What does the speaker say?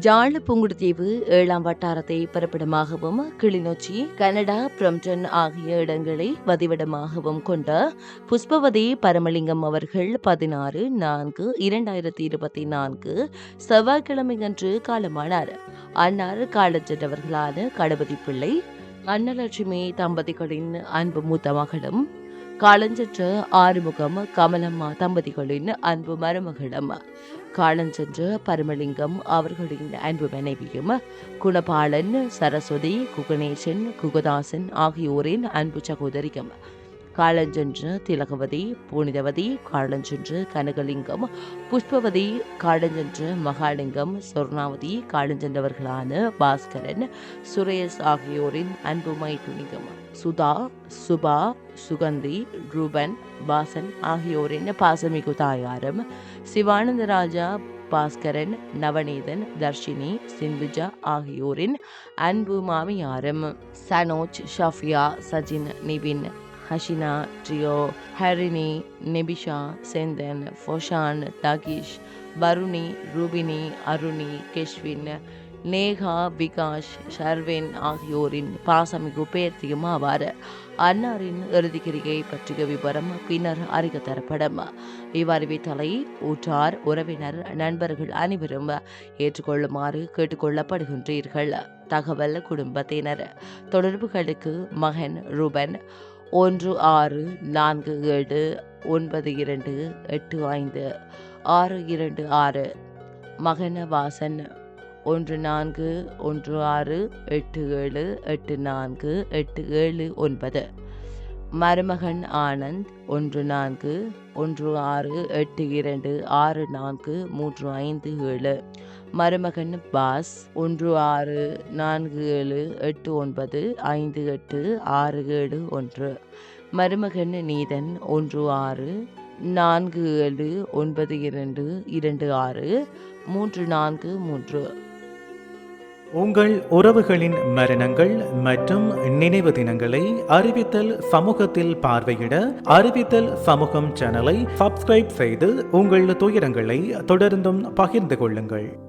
ஜாழ புங்குடுதீவு ஏழாம் வட்டாரத்தை பிறப்பிடமாகவும் கிளிநொச்சி கனடா பிரம்டன் ஆகிய இடங்களை வதிவிடமாகவும் கொண்ட புஷ்பவதி பரமலிங்கம் அவர்கள் பதினாறு நான்கு இரண்டாயிரத்தி இருபத்தி நான்கு செவ்வாய்க்கிழமையன்று காலமானார். அன்னார் காலஞ்சென்றவர்களான கணபதி பிள்ளை அன்னலட்சுமி தம்பதிகளின் அன்பு மூத்த மகளும் காலஞ்சென்ற ஆறுமுகம் கமலம்மா தம்பதிகளின் அன்பு மருமகளும். காலஞ்சென்ற பரமலிங்கம் அவர்களின் அன்பு மனைவியும் குணபாலன் சரஸ்வதி குகணேசன் குகதாசன் ஆகியோரின் அன்பு சகோதரியும். காலஞ்சென்று திலகவதி புனிதவதி காலஞ்சென்று கனகலிங்கம் புஷ்பவதி காலஞ்சென்று மகாலிங்கம் சொர்ணாவதி காலஞ்சென்றவர்களான பாஸ்கரன் சுரேஷ் ஆகியோரின் அன்பு துணிகம். சுதா சுபா சுகந்தி ரூபன் பாசன் ஆகியோரின் பாசமிகு தாயாரும் சிவானந்த ராஜா பாஸ்கரன் நவநீதன் தர்ஷினி சிந்துஜா ஆகியோரின் அன்பு மாமியாரும். சனோஜ் ஷஃபியா சஜின் நிபின் ஹஷினா ட்ரியோ ஹரினி நெபிஷா செந்தன் ஃபோஷான் தகிஷ் வருணி ரூபினி அருணி கெஷ்வின் நேகா விகாஷ் ஷர்வின் ஆகியோரின் பாசமிகு பேர்த்தியும் ஆவார். அன்னாரின் இறுதிக்கிரிகை பற்றிய விவரம் பின்னர் அறிக தரப்படும். இவ்வறிவித்தலை ஊற்றார் உறவினர் நண்பர்கள் அனைவரும் ஏற்றுக்கொள்ளுமாறு கேட்டுக்கொள்ளப்படுகின்றீர்கள். தகவல் குடும்பத்தினர். தொடர்புகளுக்கு மகன் ரூபன் ஒன்று ஆறு நான்கு ஏழு ஒன்பது இரண்டு எட்டு ஐந்து ஆறு இரண்டு ஆறு. மகனவாசன் ஒன்று நான்கு ஒன்று ஆறு எட்டு ஏழு எட்டு நான்கு எட்டு ஏழு ஒன்பது. மருமகன் ஆனந்த் ஒன்று நான்கு ஒன்று ஆறு எட்டு இரண்டு ஆறு நான்கு மூன்று ஐந்து ஏழு. மருமகன் பாஸ் ஒன்று ஆறு நான்கு ஏழு எட்டு ஒன்பது ஐந்து எட்டு ஆறு ஏழு ஒன்று. மருமகன் நீதன் ஒன்று ஆறு நான்கு ஏழு ஒன்பது இரண்டு இரண்டு ஆறு மூன்று நான்கு மூன்று. உங்கள் உறவுகளின் மரணங்கள் மற்றும் நினைவு தினங்களை அறிவித்தல் சமூகத்தில் பார்வையிட அறிவித்தல் சமூகம் சேனலை சப்ஸ்கிரைப் செய்து உங்கள் துயரங்களை தொடர்ந்தும் பகிர்ந்து கொள்ளுங்கள்.